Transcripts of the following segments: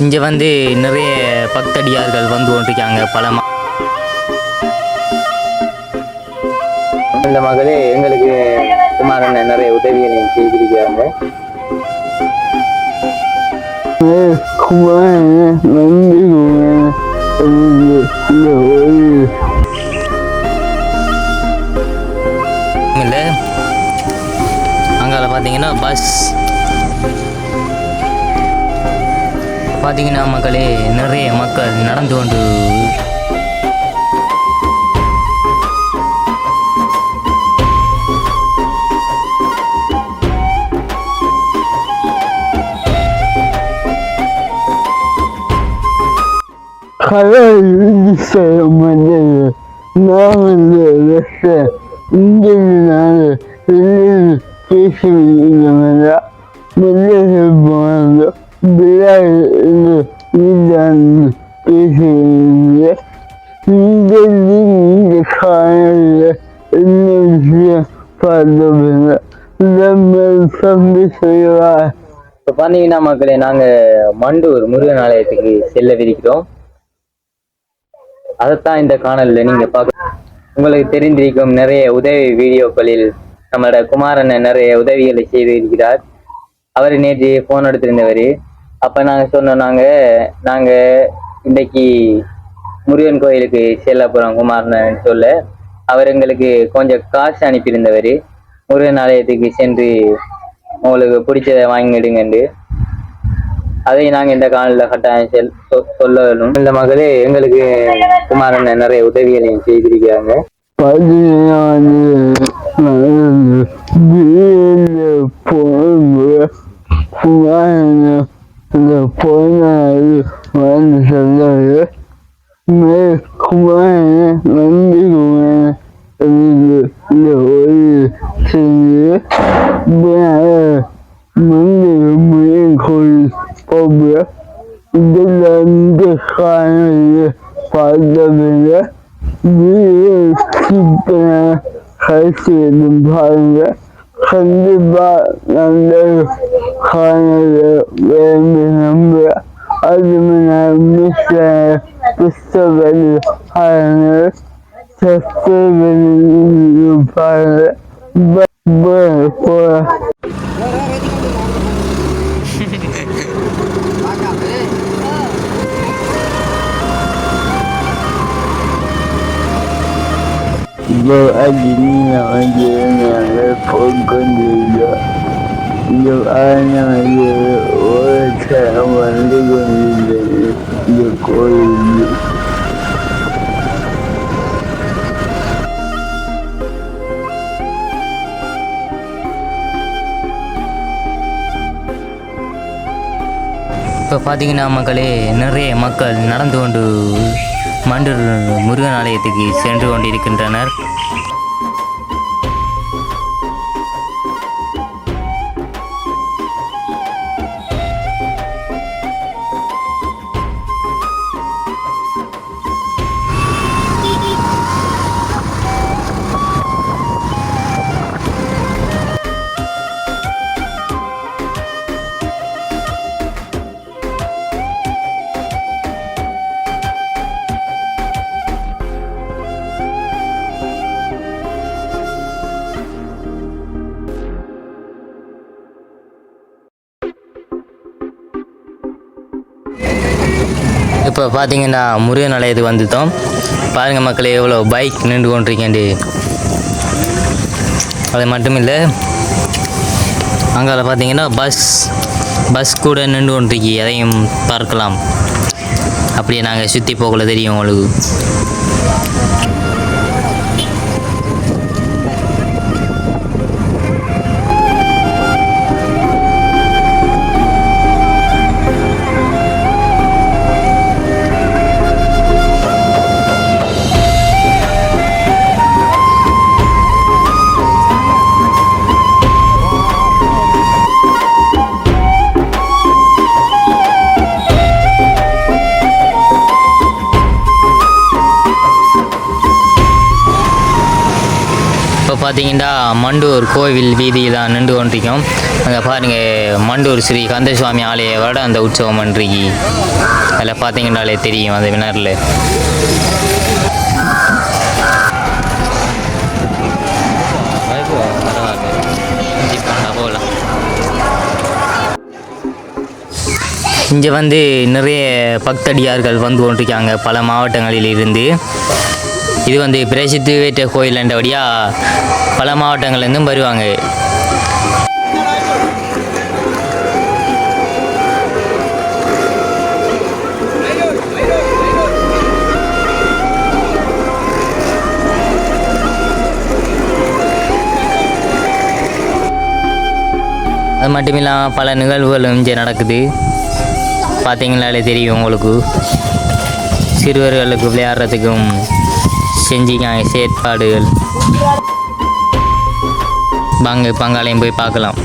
இங்கே வந்து நிறைய பக்தடியார்கள் வந்து கொண்டிருக்காங்க பல ம- இந்த மகளே எங்களுக்கு குமாரன் நிறைய உதவிகளை செய்திருக்கிறாங்க. குமாரன் நன்றி குமாரன் அங்கால பார்த்தீங்கன்னா பஸ் பார்த்தீங்கன்னா மக்களே நிறைய மக்கள் நடந்து கொண்டு நான் வந்து இங்கே நான் பேசுகிறேன் முதல்ல பிள்ளைகள் வீட்டான் இந்த காலையில் என்ன விஷயம் பார்த்தவங்க தம்பி செய்வார் இப்போ பார்த்தீங்கன்னா மக்களே நாங்கள் மண்டூர் முருகன் ஆலயத்துக்கு செல்ல செல்லவிருக்கிறோம் அதைத்தான் இந்த காணொலியில் நீங்கள் பார்க்க உங்களுக்கு தெரிந்திருக்கும் நிறைய உதவி வீடியோக்களில் நம்மளோட குமாரன் நிறைய உதவிகளை செய்திருக்கிறார் அவர் நேற்று ஃபோன் எடுத்திருந்தவர். அப்போ நாங்கள் சொன்னோம் நாங்கள் நாங்கள் இன்னைக்கு முருகன் கோயிலுக்கு செல்ல போகிறோம் குமாரன் சொல்ல. அவர் எங்களுக்கு கொஞ்சம் காசு அனுப்பியிருந்தவர். முருகன் ஆலயத்துக்கு சென்று உங்களுக்கு பிடிச்சதை வாங்கிடுங்கண்டு. அதை நாங்க இந்த காலையில் கட்டாயம் செல் சொ- சொல்லணும். இந்த மகளே எங்களுக்கு குமாரன் நிறைய உதவிகளை செய்திருக்கிறாங்க. பதினாறு வீடு போகும்போது குமாரன் இந்த போனாரு வந்து சொன்னாரு மே குமாரன் நன்றி குமாரன் எனக்கு இந்த ஒரு செஞ்சு மந்திர முயன் கோயில் போகிறேன் இதில் இந்த காலையில் பார்த்தவங்க வீடு சூப்பராக கழிச்சு பாருங்க கண்டிப்பா நல்ல hanede ve minimde azmine misle müstebeli hanede tesbihini yukarıda böyle koyar. Lo adilina angelina le pongo en ella. Le ota வந்து கொண்டிருந்தது இந்த கோயில் இப்போ பார்த்தீங்கன்னா மக்களே நிறைய மக்கள் நடந்து கொண்டு மண்டூர் முருகன் ஆலயத்துக்கு சென்று கொண்டிருக்கின்றனர். இப்போ பார்த்தீங்கன்னா முருகன் நிலையத்துக்கு வந்துட்டோம். பாருங்கள் மக்களே எவ்வளோ பைக் நின்று கொண்டிருக்கேன்டி அது மட்டும் இல்லை அங்கே பார்த்தீங்கன்னா பஸ் பஸ் கூட நின்று கொண்டிருக்கி. அதையும் பார்க்கலாம். அப்படியே நாங்கள் சுற்றி போகல தெரியும் உங்களுக்கு. பார்த்தீங்கன்னா மண்டூர் கோவில் வீதியில் தான் நின்று கொண்டிருக்கோம். அங்கே பாருங்கள் மண்டூர் ஸ்ரீ கந்தசுவாமி ஆலய விட அந்த உற்சவம் அன்றைக்கு. அதில் பார்த்தீங்கன்னாலே தெரியும் அந்த வினரில் இங்கே வந்து நிறைய பக்தடியார்கள் வந்து கொண்டிருக்காங்க பல மாவட்டங்களில் இருந்து இது வந்து பிரசித்தி பெற்ற கோயில் என்றபடியாக பல மாவட்டங்கள்லேருந்தும் வருவாங்க. அது மட்டும் இல்லாமல் பல நிகழ்வுகளும் இங்கே நடக்குது. பார்த்தீங்களாலே தெரியும் உங்களுக்கு. சிறுவர்களுக்கு விளையாடுறதுக்கும் செஞ்சிக்காங்க செயற்பாடுகள். வாங்க பங்காளையும் போய் பார்க்கலாம்.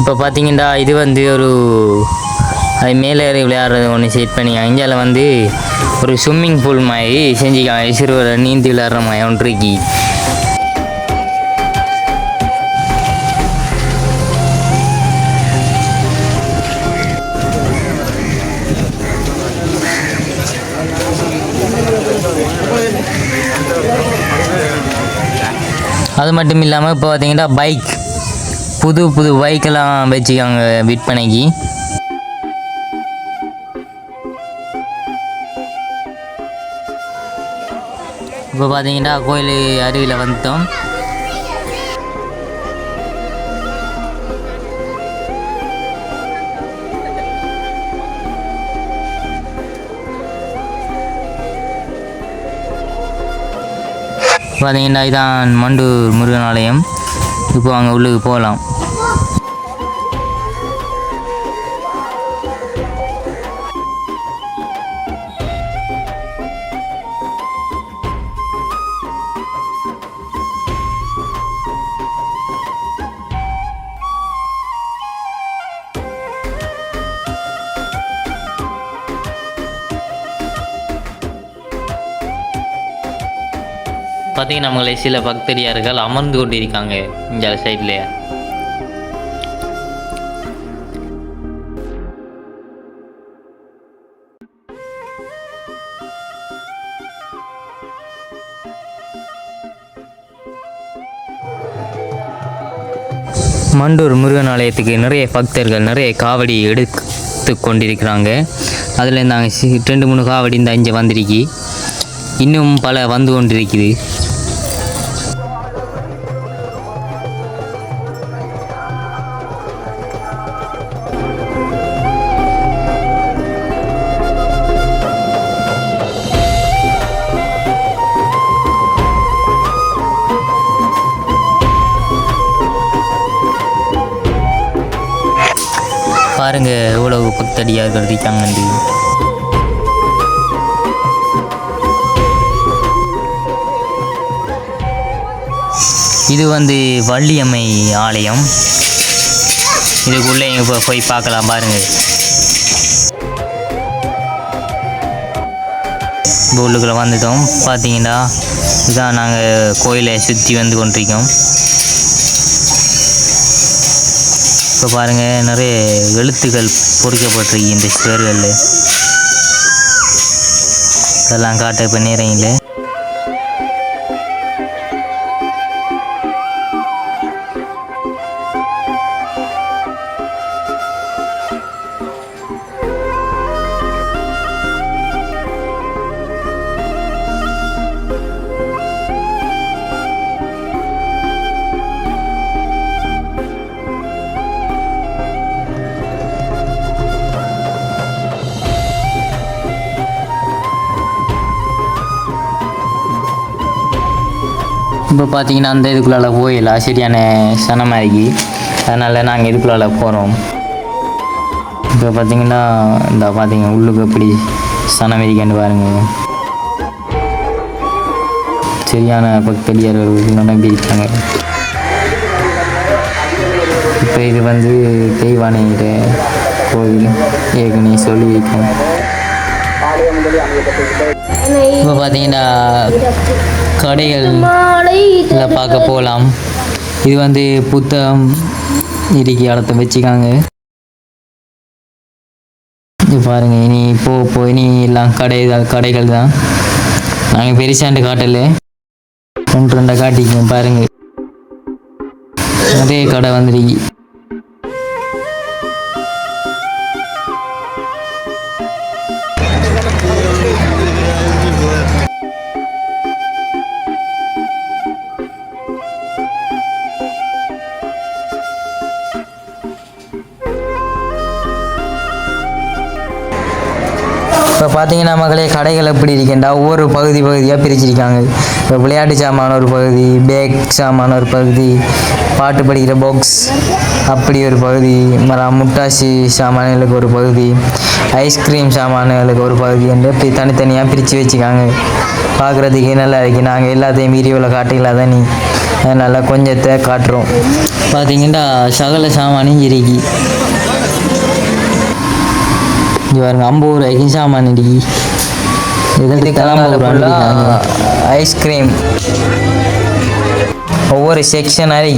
இப்போ பார்த்தீங்கன்னா இது வந்து ஒரு அது மேலே ஏறி விளையாடுறது ஒன்று செட் பண்ணிக்காங்க. இந்தியாவில் வந்து ஒரு ஸ்விம்மிங் பூல் மாதிரி செஞ்சுக்காங்க. சிறுவர் நீந்தி விளையாடுற மாதிரி ஒன்று இருக்கு. அது மட்டும் இல்லாமல் இப்போ பார்த்தீங்கன்னா பைக் புது புது பைக்கெல்லாம் வச்சுக்காங்க விற்பனைக்கு இப்போ பார்த்தீங்கன்னா கோயில் அருவியில் வந்துட்டோம். பார்த்தீங்கன்னா இதான் மண்டூர் முருகன் ஆலயம். இப்போ அங்கே உள்ளுக்கு போகலாம். பார்த்தீங்கன்னா நம்மளை சில பக்தரியார்கள் அமர்ந்து கொண்டிருக்காங்க இந்த சைட்லேயே மண்டூர் முருகன் ஆலயத்துக்கு நிறைய பக்தர்கள் நிறைய காவடி எடுத்து கொண்டிருக்கிறாங்க. அதில் நாங்கள் ரெண்டு மூணு காவடி இந்த இங்கே வந்திருக்கு. இன்னும் பல வந்து கொண்டிருக்குது. பாருங்க எவ்வளவு பக்தடியார்கள் இருக்காங்கன்னு இது வந்து வள்ளியம்மை ஆலயம். இதுக்குள்ளே இப்போ போய் பார்க்கலாம் பாருங்க. உள்ளுக்குள்ளே வந்துட்டோம். பார்த்தீங்கன்னா இதான் நாங்கள் கோயிலை சுற்றி வந்து கொண்டிருக்கோம். இப்போ பாருங்கள் நிறைய எழுத்துக்கள் பொறிக்கப்பட்டிருக்கு இந்த சுவர்களில் இதெல்லாம் காட்ட இப்போ இப்போ பார்த்தீங்கன்னா அந்த இதுக்குள்ளால போயிடலாம். சரியான சனமாகி அதனால் நாங்கள் இதுக்குள்ளால போகிறோம் இப்போ பார்த்தீங்கன்னா இந்த பார்த்தீங்க உள்ளுக்கு எப்படி சனம் இருக்கான்னு பாருங்கள் சரியான பக்தடியார்கள் நம்பி இருக்காங்க இப்போ இது வந்து தெய்வானையிட கோவில் ஏற்கனவே சொல்லியிருக்கேன் இப்போ பார்த்தீங்கன்னா கடைகள் பார்க்க போகலாம். இது வந்து புத்தகம் இறுக்கி இடத்த வச்சுக்காங்க. இது பாருங்க இனி போ போ இனி எல்லாம் கடை தான் கடைகள் தான். நாங்கள் பெருசாண்டு காட்டல. ஒன்று ரெண்டை காட்டிக்கோங்க பாருங்க. நிறைய கடை வந்துருக்கு. பார்த்தீங்கன்னா மக்களே கடைகள் எப்படி இருக்கின்றா? ஒவ்வொரு பகுதி பகுதியாக பிரிச்சிருக்காங்க. இப்போ விளையாட்டு சாமான ஒரு பகுதி பேக் சாமான ஒரு பகுதி பாட்டு படிக்கிற பாக்ஸ் அப்படி ஒரு பகுதி மரம் முட்டாசி சாமான்களுக்கு ஒரு பகுதி ஐஸ்கிரீம் சாமான்களுக்கு ஒரு பகுதி என்று இப்படி தனித்தனியாக பிரித்து வச்சுக்காங்க. பார்க்குறதுக்கே நல்லா இருக்குது நாங்கள் எல்லாத்தையும் வீடியோவில் காட்டிக்கலாம் தான் நீ? அதனால் கொஞ்சத்தை காட்டுறோம். பார்த்தீங்கன்னா சகல சாமானும் இருக்கு. இங்கே பாருங்க ஐம்பது ரூபாய்க்கு சாமான் இடி இதுக்கு ஐம்பது ரூபா ஐஸ்கிரீம் ஒவ்வொரு செக்ஷன் அறை